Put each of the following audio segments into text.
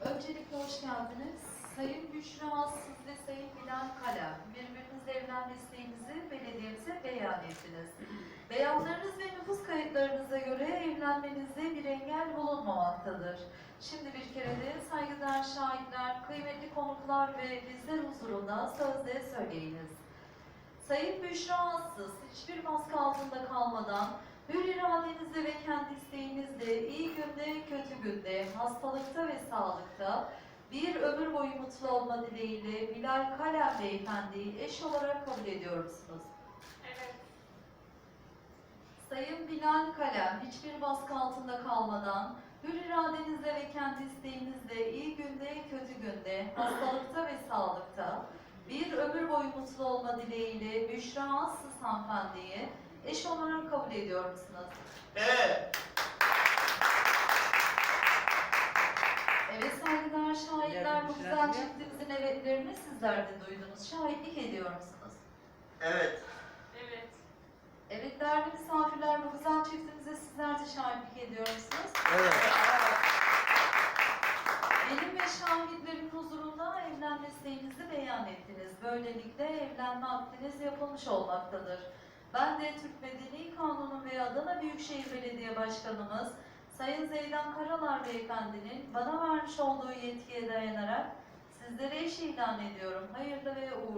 Öncelikle hoş geldiniz. Sayın Büşra siz ve Sayın Bilal Kala, birbirinizle evlenme isteğinizi belediyemize beyan ettiniz. Beyanlarınız ve nüfus kayıtlarınıza göre evlenmenizde bir engel bulunmamaktadır. Şimdi bir kere de saygıdeğer şahitler, kıymetli konuklar ve bizler huzurunda sözde söyleyiniz. Sayın Büşra Assız, hiçbir baskı altında kalmadan, hür iradenizle ve kendi isteğinizle iyi günde, kötü günde, hastalıkta ve sağlıkta bir ömür boyu mutlu olma dileğiyle Bilal Kalem Beyefendi'yi eş olarak kabul ediyor musunuz? Evet. Sayın Bilal Kalem, hiçbir baskı altında kalmadan, hür iradenizle ve kendi isteğinizle iyi günde, kötü günde, hastalıkta ve sağlıkta bir ömür boyu mutlu olma dileğiyle Büşra Assız hanımefendiyi eş olarak kabul ediyor musunuz? Evet. Evet saygıdeğer şahitler, bu güzel çiftimizin evetlerini sizler de duydunuz. Şahitlik ediyor musunuz? Evet. Evet. Evet değerli misafirler, bu güzel çiftimize sizler de şahitlik ediyor musunuz? Evet. Benim ve şahitlerin huzurunda evlenme isteğinizi beyan ettiniz. Böylelikle evlenme akdiniz yapılmış olmaktadır. Ben de Türk Medeni Kanunu ve Adana Büyükşehir Belediye Başkanımız Sayın Zeydan Karalar Beyefendinin bana vermiş olduğu yetkiye dayanarak sizlere eş ilan ediyorum. Hayırlı ve uğurlu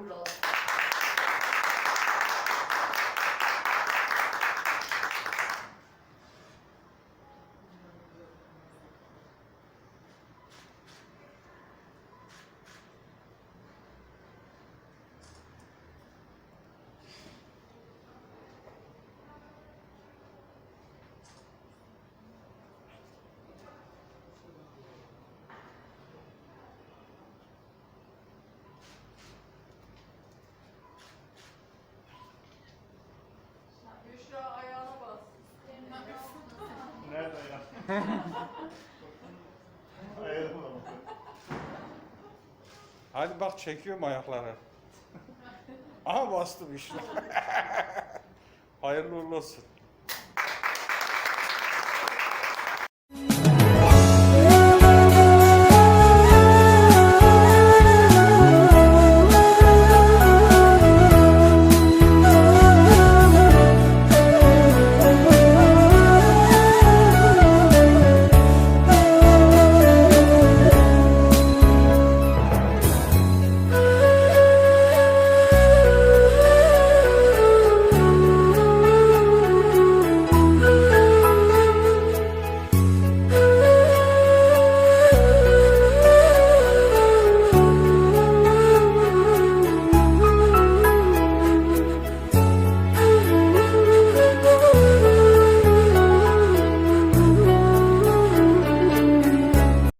Hadi bak çekiyorum ayakları. Aha bastım işte. Hayırlı olsun.